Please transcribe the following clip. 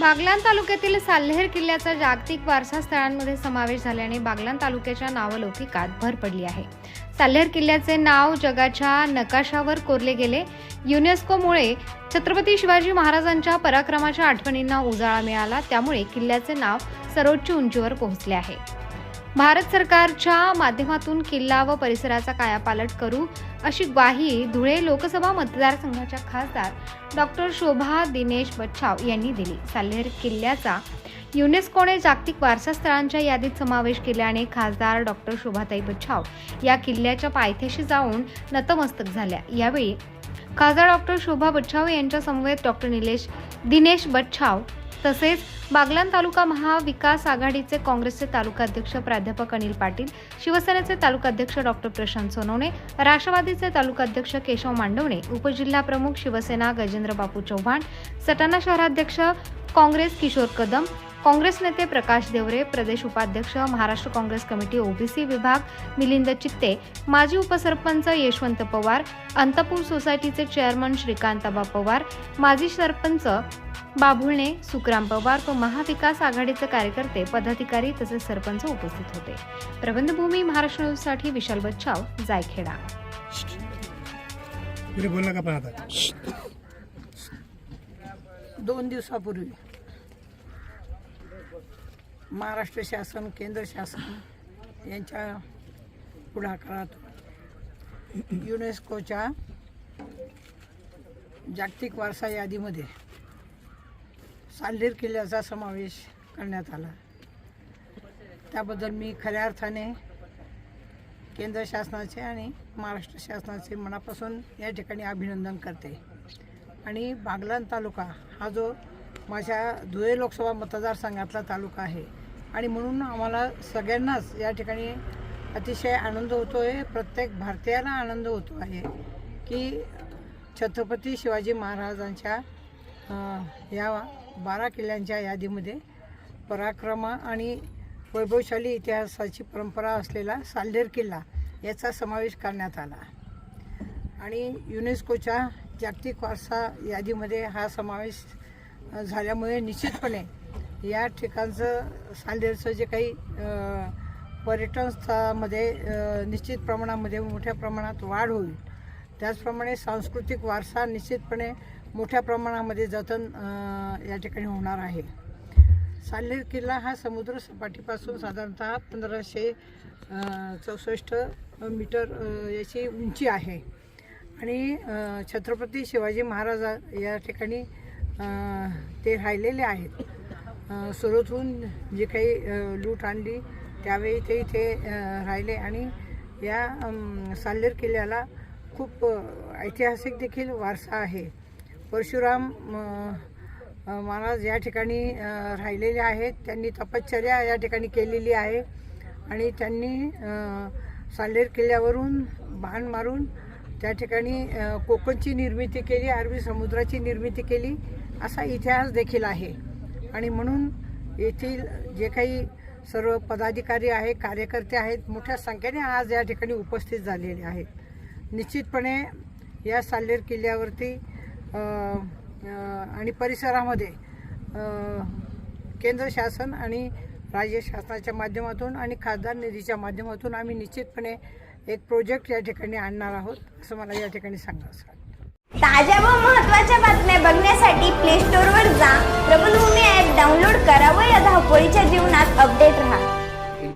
बागलाण तालुक्यातील साल्हेर किल्ल्याचा जागतिक वारसा स्थळांमध्ये समावेश झाल्याने बागलाण तालुक्याच्या नावलौकिकात भर पडली आहे. साल्हेर किल्ल्याचे नाव जगाच्या नकाशावर कोरले गेले. युनेस्कोमुळे छत्रपती शिवाजी महाराजांच्या पराक्रमाच्या आठवणींना उजाळा मिळाला त्यामुळे किल्ल्याचे नाव सर्वोच्च उंचीवर पोहोचले आहे. भारत सरकारच्या माध्यमातून किल्ला व परिसराचा कायापालट करू अशी ग्वाही धुळे लोकसभा मतदारसंघाच्या खासदार डॉक्टर शोभा दिनेश बच्छाव यांनी दिली. साल्हेर किल्ल्याचा युनेस्कोने जागतिक वारसा स्थळांच्या यादीत समावेश केल्याने खासदार डॉक्टर शोभाताई बच्छाव या किल्ल्याच्या पायथ्याशी जाऊन नतमस्तक झाल्या. यावेळी खासदार डॉक्टर शोभा बच्छाव यांच्या समवेत डॉक्टर निलेश दिनेश बच्छाव तसेच बागलाण तालुका महाविकास आघाडीचे काँग्रेसचे तालुकाध्यक्ष प्राध्यापक अनिल पाटील शिवसेनेचे तालुकाध्यक्ष डॉक्टर प्रशांत सोनवणे राष्ट्रवादीचे तालुकाध्यक्ष केशव मांडवणे उपजिल्हाप्रमुख शिवसेना गजेंद्र बापू चव्हाण सटाणा शहराध्यक्ष काँग्रेस किशोर कदम काँग्रेस नेते प्रकाश देवरे प्रदेश उपाध्यक्ष महाराष्ट्र काँग्रेस कमिटी ओबीसी विभाग मिलिंद चित्ते माजी उपसरपंच यशवंत पवार अंतपूर सोसायटीचे चेअरमन श्रीकांताबा पवार माजी सरपंच बाभुळणे सुखराम पवार व महाविकास आघाडीचे कार्यकर्ते पदाधिकारी तसेच सरपंच उपस्थित होते. प्रबंधभूमी महाराष्ट्र न्यूजसाठी विशाल बच्छाव जायखेडा. पुढे बोलला का पण आता. दोन दिवसापूर्वी महाराष्ट्र शासन केंद्र शासन यांच्या पुढाकारात युनेस्कोच्या जागतिक वारसा यादीमध्ये साल्हेर किल्ल्याचा समावेश करण्यात आला. त्याबद्दल मी खऱ्या अर्थाने केंद्र शासनाचे आणि महाराष्ट्र शासनाचे मनापासून या ठिकाणी अभिनंदन करते. आणि बागलान तालुका हा जो माझ्या धुळे लोकसभा मतदारसंघातला तालुका आहे आणि म्हणून आम्हाला सगळ्यांनाच या ठिकाणी अतिशय आनंद होतो आहे प्रत्येक भारतीयाला आनंद होतो आहे की छत्रपती शिवाजी महाराजांच्या या बारा किल्ल्यांच्या यादीमध्ये. पराक्रम आणि वैभवशाली इतिहासाची परंपरा असलेला साल्हेर किल्ला याचा समावेश करण्यात आला. आणि युनेस्कोच्या जागतिक वारसा यादीमध्ये हा समावेश झाल्यामुळे निश्चितपणे या ठिकाणचं साल्हेरचं जे काही पर्यटनस्थळामध्ये पर्यटन स्थळामध्ये निश्चित प्रमाणामध्ये मोठ्या प्रमाणात वाढ होईल. त्याचप्रमाणे सांस्कृतिक वारसा निश्चितपणे मोठ्या प्रमाणामध्ये जतन या ठिकाणी होणार आहे. साल्हेर किल्ला हा समुद्र सपाटीपासून साधारणतः पंधराशे चौसष्ट मीटर याची उंची आहे. आणि छत्रपती शिवाजी महाराज या ठिकाणी ते राहिलेले आहेत. सुरतहून जे काही लूट आणली त्यावेळी ते इथे राहिले आणि या साल्हेर किल्ल्याला खूप ऐतिहासिक देखील वारसा आहे. परशुराम महाराज या ठिकाणी राहिलेले आहेत. त्यांनी तपश्चर्या या ठिकाणी केलेली आहे. आणि त्यांनी सालेर किल्ल्यावरून बाण मारून त्या ठिकाणी कोकणची निर्मिती केली अरबी समुद्राची निर्मिती केली असा इतिहास देखील आहे. आणि म्हणून येथील जे काही सर्व पदाधिकारी आहे कार्यकर्ते आहेत मोठ्या संख्येने आज या ठिकाणी उपस्थित झालेले आहेत. निश्चितपणे या साल्लेर किल्ल्यावरती आणि परिसरामध्ये केंद्र शासन आणि राज्य शासनाच्या माध्यमातून आणि खासदार निधीच्या माध्यमातून आम्ही निश्चितपणे एक प्रोजेक्ट या ठिकाणी आणणार आहोत असं मला या ठिकाणी सांगायचं आहे. ताज्या व महत्त्वाच्या बातम्या बघण्यासाठी प्ले स्टोअरवर जा प्रबलभूमी ॲप डाउनलोड करा व या धावपळीच्या जीवनात अपडेट राहा